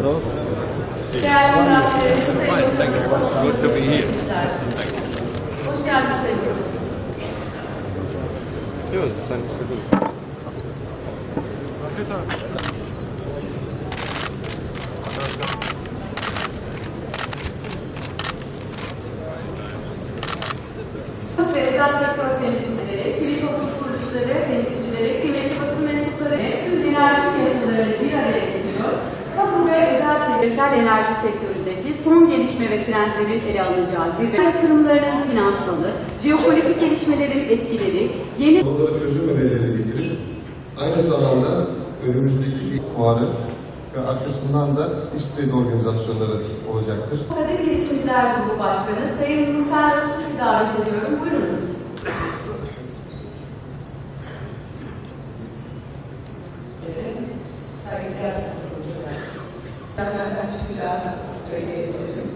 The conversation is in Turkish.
Thank you. Good to be here. Thank you. Hoş geldiniz. Yok, sen istedin. ve özel sektör temsilcileri, sivil toplum kuruluşları, temsilcileri, kıymetli basın mensupları ve tüm enerji piyasalarını bir araya getiriyor. Küresel enerji sektöründeki son gelişme ve trendlerin ele alınacağı zirve yatırımlarının finansalı, jeopolitik gelişmelerin etkileri, yeni Onlara çözüm önerileri getirip aynı zamanda önümüzdeki fuarı ve arkasından da İsveç organizasyonları olacaktır. Kadir Girişimciler Grubu Başkanı Sayın Nurten Öztürk'ü davet ediyorum. Buyurunuz. saygıdeğer Ben açıkça söyleyebilirim.